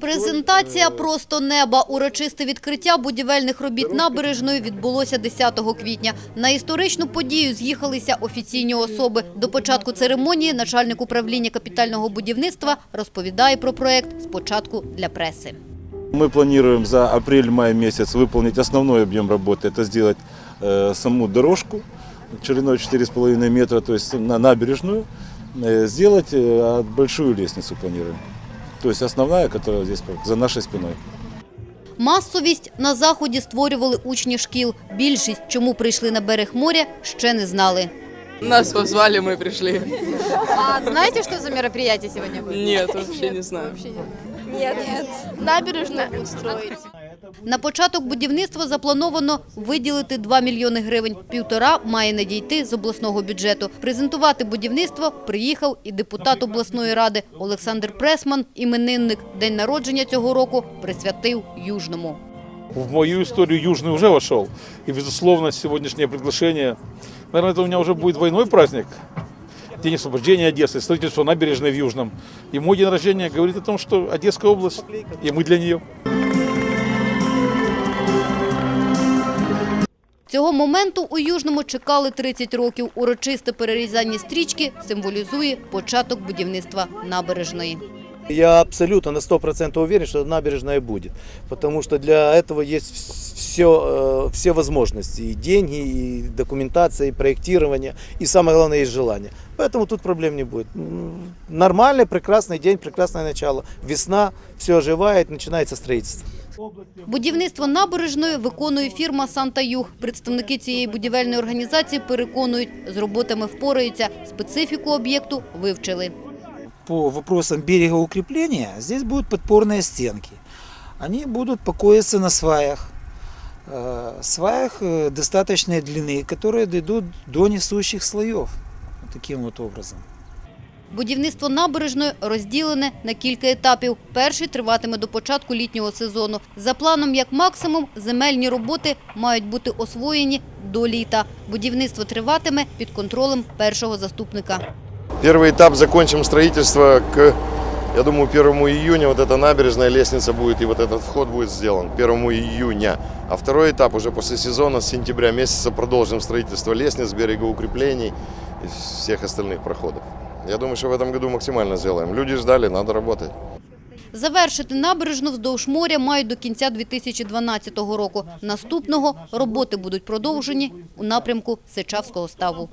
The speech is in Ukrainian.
Презентація просто неба. Урочисте відкриття будівельних робіт набережної відбулося 10 квітня. На історичну подію з'їхалися офіційні особи. До початку церемонії начальник управління капітального будівництва розповідає про проект спочатку для преси. Мы планируем за апрель-май месяц выполнить основной объем работы. Это сделать э, саму дорожку шириной 4,5 метра, то есть на набережную. Э, сделать э, большую лестницу планируем. То есть основная, которая здесь за нашей спиной. Масовість на заході створювали учні шкіл. Більшість, чому прийшли на берег моря, ще не знали. Нас позвали, мы пришли. А знаете, что за мероприятие сегодня будет? Нет, вообще не знаю. Нет, нет. Набережную будут строить. На початок будівництва заплановано виділити 2 мільйони гривень. Півтора має надійти з обласного бюджету. Презентувати будівництво приїхав і депутат обласної ради Олександр Пресман, іменинник. День народження цього року присвятив Южному. в мою историю Южный уже вошел. И, безусловно, сегодняшнее приглашение, наверное, это у меня уже будет двойной праздник. День освобождения Одессы, строительство набережной в Южном. И мой день рождения говорит о том, что Одесская область, и мы для нее. Цього моменту у Южному чекали 30 років. Урочисте перерізання стрічки символізує початок будівництва набережної. Я абсолютно на 100% уверен, что набережная будет, потому что для этого есть все, все возможности, и деньги, и документация, и проектирование, и самое главное, есть желание. Поэтому тут проблем не будет. М, Нормальный, прекрасный день, прекрасное начало. Весна, все оживает, начинается строительство. Будівництво набережної виконує фірма «Санта Юг». Представники цієї будівельної організації переконують, з роботами впораються, специфіку об'єкту вивчили. по вопросам берегоукрепления здесь будут подпорные стенки. Они будут покоиться на сваях. Э, Сваях э, достаточной длины, которые дойдут до несущих слоев. Вот Таким вот образом. Будівництво набережної розділене на кілька етапів. Перший триватиме до початку літнього сезону. За планом, як максимум, земельні роботи мають бути освоєні до літа. Будівництво триватиме під контролем першого заступника. Первый этап закончим строительство к, я думаю, 1 июня вот эта набережная лестница будет и вот этот вход будет сделан 1 июня. А второй этап уже после сезона с сентября месяца продолжим строительство лестниц, берегоукреплений и всех остальных проходов. Я думаю, что в этом году максимально сделаем. Люди ждали, надо работать. Завершити набережну вздовж моря мають до кінця 2012 року. Наступного роботи будуть продовжені у напрямку Сичавського ставу.